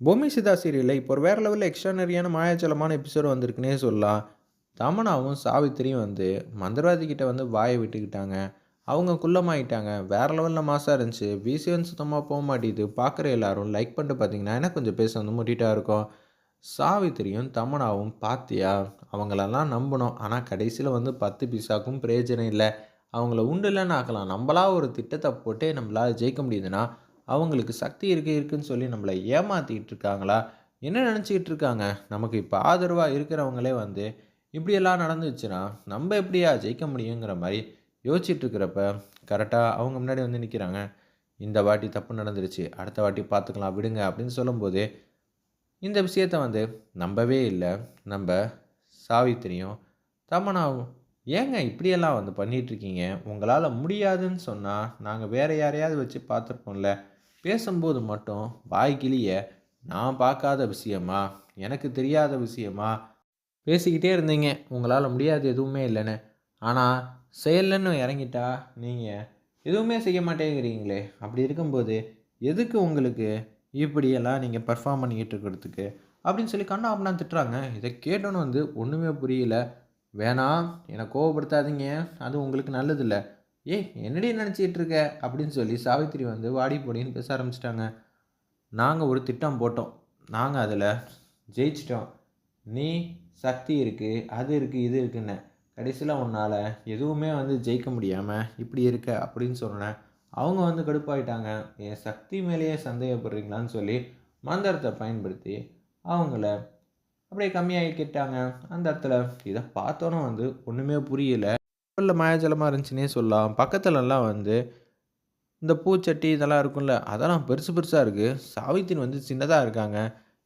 பூமி சிதா சீரியலில் இப்போ ஒரு வேறு லெவலில் எக்ஸ்ட்ரானரியான மாயாச்சலமான எபிசோடு வந்திருக்குன்னே சொல்லலாம். தமனாவும் சாவித்திரியும் வந்து மந்திரவாதி கிட்டே வந்து வாயை விட்டுக்கிட்டாங்க. அவங்க குள்ளமாயிட்டாங்க. வேறு லெவலில் மாசாக இருந்துச்சு. விசிவன் சுத்தமாக போக மாட்டேது பார்க்குற எல்லாரும் லைக் பண்ணிட்டு பார்த்தீங்கன்னா எனக்கு கொஞ்சம் பேச வந்து முட்டிகிட்டா இருக்கும். சாவித்திரியும் தமனாவும் பார்த்தியா அவங்களெல்லாம் நம்பணும். ஆனால் கடைசியில் வந்து பத்து பீஸாக்கும் பிரயோஜனம் இல்லை. அவங்கள உண்டு இல்லைன்னு ஆக்கலாம். நம்மளா ஒரு திட்டத்தை போட்டு நம்மளால் ஜெயிக்க முடியுதுன்னா அவங்களுக்கு சக்தி இருக்கு இருக்குன்னு சொல்லி நம்மளை ஏமாற்றிக்கிட்டு இருக்காங்களா? என்ன நினச்சிக்கிட்டு இருக்காங்க? நமக்கு இப்போ ஆதரவாக இருக்கிறவங்களே வந்து இப்படியெல்லாம் நடந்துச்சுன்னா நம்ம எப்படியா ஜெயிக்க முடியுங்கிற மாதிரி யோசிச்சுட்டு இருக்கிறப்ப கரெக்டாக அவங்க முன்னாடி வந்து நிற்கிறாங்க இந்த வாட்டி தப்பு நடந்துருச்சு அடுத்த வாட்டி பார்த்துக்கலாம் விடுங்க அப்படின்னு சொல்லும்போது இந்த விஷயத்த வந்து நம்பவே இல்லை. நம்ம சாவித்திரியும் தமனாவும் ஏங்க இப்படியெல்லாம் வந்து பண்ணிகிட்ருக்கீங்க உங்களால் முடியாதுன்னு சொன்னால் நாங்கள் வேறு யாரையாவது வச்சு பார்த்துருப்போம்ல. பேசும்போது மட்டும் வாய்க்கிளிய நான் பார்க்காத விஷயமா? எனக்கு தெரியாத விஷயமா? பேசிக்கிட்டே இருந்தீங்க. உங்களால் முடியாது எதுவுமே இல்லைன்னு. ஆனால் செயல்லன்னு இறங்கிட்டா நீங்கள் எதுவுமே செய்ய மாட்டேங்கிறீங்களே. அப்படி இருக்கும்போது எதுக்கு உங்களுக்கு இப்படியெல்லாம் நீங்கள் பர்ஃபார்ம் பண்ணிக்கிட்டு இருக்கிறதுக்கு? அப்படின்னு சொல்லி கண்ணா அப்படின்னா திட்டுறாங்க. இதை கேட்டோன்னு வந்து ஒன்றுமே புரியல. வேணாம். என்னை கோவப்படுத்தாதீங்க. அது உங்களுக்கு நல்லதில்லை. ஏய் என்னடி நினச்சிக்கிட்டு இருக்க? அப்படின்னு சொல்லி சாவித்திரி வந்து வாடி போடின்னு பேச ஆரம்பிச்சிட்டாங்க. நாங்கள் ஒரு திட்டம் போட்டோம். நாங்கள் அதில் ஜெயிச்சிட்டோம். நீ சக்தி இருக்குது அது இருக்குது இது இருக்குன்னு. கடைசியில் உன்னால் எதுவுமே வந்து ஜெயிக்க முடியாமல் இப்படி இருக்க அப்படின்னு சொன்னேன் அவங்க வந்து கடுப்பாயிட்டாங்க. என் சக்தி மேலேயே சந்தேகப்படுறீங்களான்னு சொல்லி மந்திரத்தை பயன்படுத்தி அவங்கள அப்படியே கம்மியாகிக்கிட்டாங்க அந்த இடத்துல இதை பார்த்தோன்னே வந்து ஒன்றுமே புரியலை. உள்ள மாயாஜலமாக இருந்துச்சுன்னே சொல்லலாம். பக்கத்துலலாம் வந்து இந்த பூச்சட்டி இதெல்லாம் இருக்கும்ல அதெல்லாம் பெருசு பெருசாக இருக்குது சாவித்தின் வந்து சின்னதாக இருக்காங்க.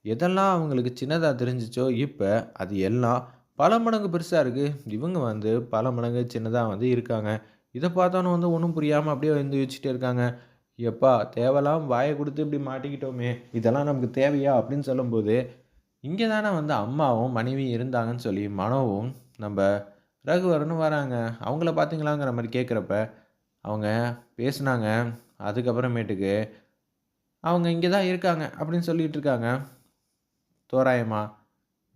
எதெல்லாம் அவங்களுக்கு சின்னதாக தெரிஞ்சிச்சோ இப்போ அது எல்லாம் பல மடங்கு பெருசாக இருக்குது இவங்க வந்து பல மடங்கு சின்னதாக வந்து இருக்காங்க. இதை பார்த்தோன்னு வந்து ஒன்றும் புரியாமல் அப்படியே வந்து வச்சுட்டே இருக்காங்க. எப்பா தேவைலாம் வாயை கொடுத்து இப்படி மாட்டிக்கிட்டோமே இதெல்லாம் நமக்கு தேவையா அப்படின்னு சொல்லும்போது இங்கே தானே வந்து அம்மாவும் மனைவியும் இருந்தாங்கன்னு சொல்லி மனோவும் நம்ம ரகுவரனும் வராங்க. அவங்கள பார்த்தீங்களாங்கிற மாதிரி கேட்குறப்ப அவங்க பேசுனாங்க. அதுக்கப்புறமேட்டுக்கு அவங்க இங்கே தான் இருக்காங்க அப்படின்னு சொல்லிகிட்டு இருக்காங்க. தோராயமா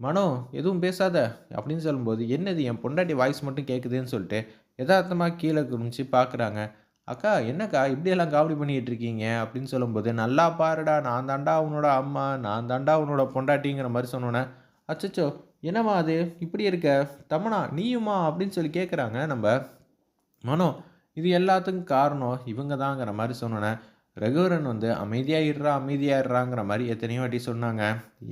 மனோ எதுவும் பேசாத அப்படின்னு சொல்லும்போது என்னது என் பொண்டாட்டி வாய்ஸ் மட்டும் கேட்குதுன்னு சொல்லிட்டு யதார்த்தமாக கீழே குமிச்சு பார்க்குறாங்க அக்கா என்னக்கா இப்படியெல்லாம் காமெடி பண்ணிகிட்டு இருக்கீங்க? அப்படின்னு சொல்லும்போது நல்லா பாருடா நான் தாண்டா உன்னோட அம்மா நான் தாண்டா உன்னோட பொண்டாட்டிங்கிற மாதிரி சொன்னோன்னே அச்சச்சோ என்னம்மா அது? இப்படி இருக்க? தமனா நீயுமா அப்படின்னு சொல்லி கேட்குறாங்க நம்ம மனோ. இது எல்லாத்துக்கும் காரணம் இவங்க தாங்கிற மாதிரி சொன்னோன்னே ரகுவரன் வந்து அமைதியாகிடுறா அமைதியாகிடுறாங்கிற மாதிரி எத்தனையோ வாட்டி சொன்னாங்க.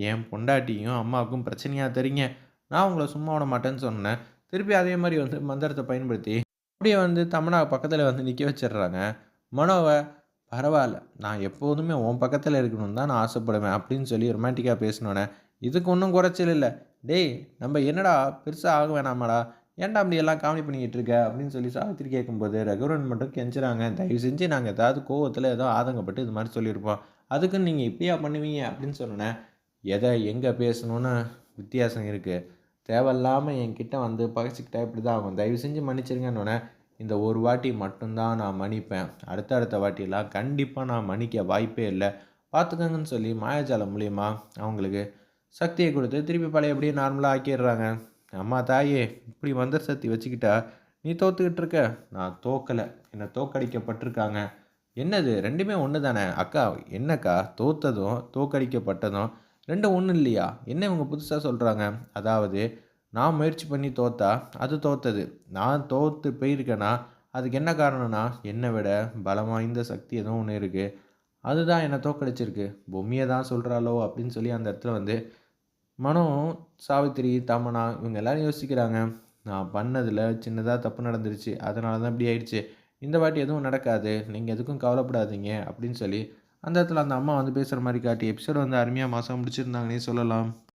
என் பொண்டாட்டியும் அம்மாவுக்கும் பிரச்சனையாக தெரியுங்க. நான் உங்களை சும்மா விட மாட்டேன்னு சொன்னேன். திருப்பி அதே மாதிரி வந்து மந்திரத்தை பயன்படுத்தி அப்படியே வந்து தமனா பக்கத்தில் வந்து நிற்க வச்சிடுறாங்க. மனோவை பரவாயில்ல நான் எப்போதுமே உன் பக்கத்தில் இருக்கணும்னு தான் நான் ஆசைப்படுவேன் அப்படின்னு சொல்லி ரொமான்டிக்காக பேசினோன்னே இதுக்கு ஒன்றும் குறைச்சல் இல்லை. டேய் நம்ம என்னடா பெருசாக ஆக வேணாமாடா? ஏன்டா அப்படி எல்லாம் காமெடி பண்ணிக்கிட்டு இருக்க? அப்படின்னு சொல்லி சாவித்திரி கேட்கும்போது ரகுவரன் மட்டும் கெஞ்சுறாங்க. தயவு செஞ்சு நாங்கள் ஏதாவது கோவத்தில் ஏதோ ஆதங்கப்பட்டு இது மாதிரி சொல்லியிருப்போம். அதுக்குன்னு நீங்கள் இப்படியா பண்ணுவீங்க? அப்படின்னு சொன்னேன் எதை எங்கே பேசணுன்னு வித்தியாசம் இருக்குது தேவையில்லாமல் என்கிட்ட வந்து பகைச்சிக்கிட்டா இப்படி தான் ஆகும். தயவு செஞ்சு மன்னிச்சிருங்கன்னொன்னே இந்த ஒரு வாட்டி மட்டும்தான் நான் மன்னிப்பேன். அடுத்த அடுத்த வாட்டியெல்லாம் கண்டிப்பாக நான் மன்னிக்க வாய்ப்பே இல்லை. பார்த்துக்கங்கன்னு சொல்லி மாயாஜாலம் மூலியமாக அவங்களுக்கு சக்தியை கொடுத்து திருப்பி பழைய அப்படியே நார்மலாக ஆக்கிடுறாங்க. அம்மா தாயே இப்படி மந்திர சக்தி வச்சுக்கிட்டா நீ தோத்துக்கிட்டு இருக்க? நான் தோக்கலை. என்னை தோக்கடிக்கப்பட்டிருக்காங்க. என்னது? ரெண்டுமே ஒன்று தானே அக்கா என்னக்கா? தோத்ததும் தோக்கடிக்கப்பட்டதும் ரெண்டும் ஒன்றும் இல்லையா? என்ன இவங்க புதுசாக சொல்கிறாங்க அதாவது நான் முயற்சி பண்ணி தோத்தா அது தோத்தது. நான் தோற்று போயிருக்கேன்னா அதுக்கு என்ன காரணம்னா என்னை விட பலம் வாய்ந்த சக்தி எதுவும் ஒன்று இருக்குது அதுதான் என்னை தோக்கடிச்சிருக்கு. பொம்மியை தான் சொல்கிறாளோ அப்படின்னு சொல்லி அந்த இடத்துல வந்து மனோ சாவித்திரி தமனா இவங்க எல்லோரும் யோசிக்கிறாங்க நான் பண்ணதில் சின்னதாக தப்பு நடந்துருச்சு அதனால தான் இப்படி ஆயிடுச்சு. இந்த வாட்டி எதுவும் நடக்காது நீங்கள் எதுக்கும் கவலைப்படாதீங்க அப்படின்னு சொல்லி அந்த இடத்துல அந்த அம்மா வந்து பேசுகிற மாதிரி காட்டி எபிசோடு வந்து அருமையாக மாதம் முடிச்சிருந்தாங்கன்னே சொல்லலாம்.